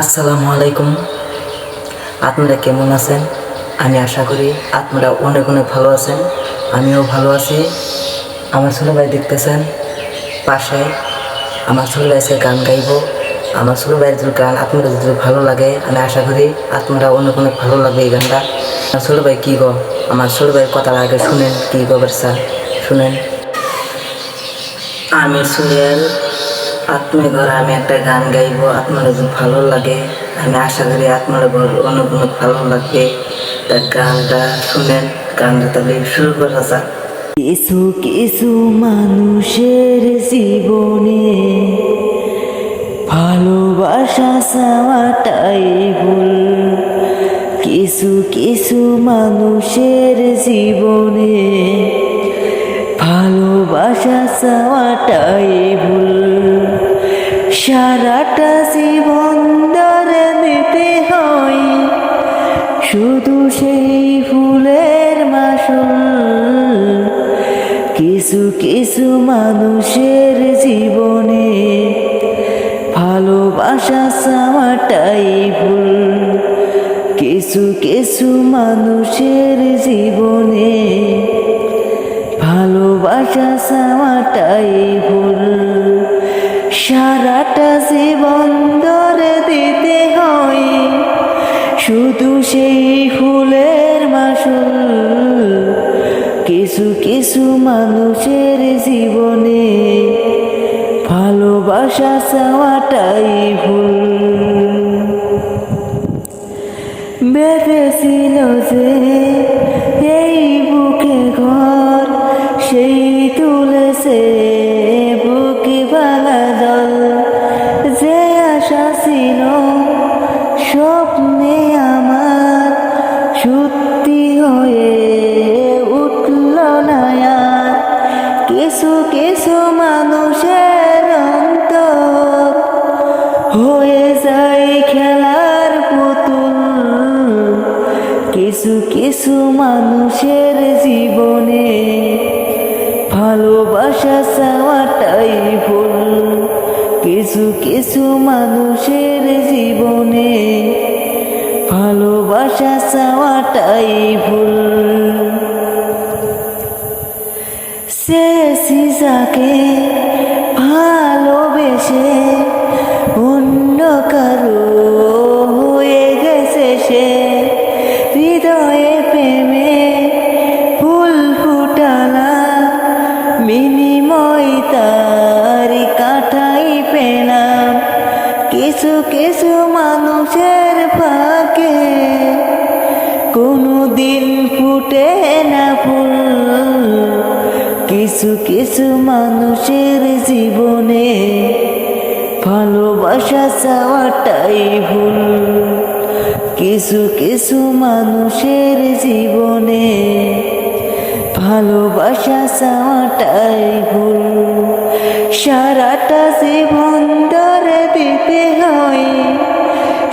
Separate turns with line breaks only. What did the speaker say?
আসসালামু আলাইকুম। আপনারা কেমন আছেন? আমি আশা করি আপনারা অনেক অনেক ভালো আছেন। আমিও ভালো আছি। আমার ছোটো ভাই দেখতেছেন পাশে আমার ছোটো ভাই আজকে গান গাইব। আমার ছোটো ভাইয়ের যদি গান আপনাদের যদি ভালো লাগে, আমি আশা করি আপনারা অনেক অনেক ভালো লাগবে এই গানটা। আমার ছোটো ভাই কী গো? আমার ছোটো ভাইয়ের কথা আগে শুনেন, কী গো স্যার শুনেন। আমি সুহেল আপনার ঘরে আমি একটা গান গাইবো আপনার যদি ভালো লাগে। আমি আশা করি আপনার ঘর অনেক অনেক ভালো লাগবে। তা গানটা শুনেন, গানটা তাহলে শুরু করা যাক।
কিছু কিছু মানুষের জীবনে ভালোবাসা চাওয়াটাই ভুল। কিছু কিছু মানুষের জীবনে ভালোবাসা চাওয়াটাই ভুল। সারাটা জীবন ধরে দিতে হয়। শুধু সেই ফুলের মাসুল। কিছু কিছু মানুষের জীবনে ভালোবাসা চাওয়াটাই ভুল। কিছু কিছু মানুষের জীবনে ভালোবাসা চাওয়াটাই ভুল। সারাটা জীবন ধরে দিতে হয়। শুধু সেই ফুলের মাসুল কিছু কিছু মানুষের জীবনে ভালোবাসা চাওয়াটাই ভুল। বেঁধেছিল যে এই বুকে ঘর সেই তুলেছে। স্বপ্নে আমার সত্যি হয়ে উঠল না আর। কিছু কিছু মানুষের অন্তর হয়ে যায় খেলার পুতুল। কিছু কিছু মানুষের জীবনে ভালোবাসা চাওয়াটাই ভুল। কিছু কিছু মানুষের জীবনে ভালোবাসা চাওয়াটাই ভুল। শেষি যাকে ভালোবেসে অন্য কারও হয়ে গেছে সে। হৃদয়ে প্রেমে ফুল ফুটালা, বিনিময় তার কাঠাই পেলাম। কিছু কিছু মানুষের ফাঁকে কোনো দিন ফুটে না ফুল। কিছু কিছু মানুষের জীবনে ভালোবাসা চাওয়াটাই ভুল। কিছু কিছু মানুষের জীবনে ভালোবাসা চাওয়াটাই ভুল। সারাটা জীবন ধরে দিতে হয়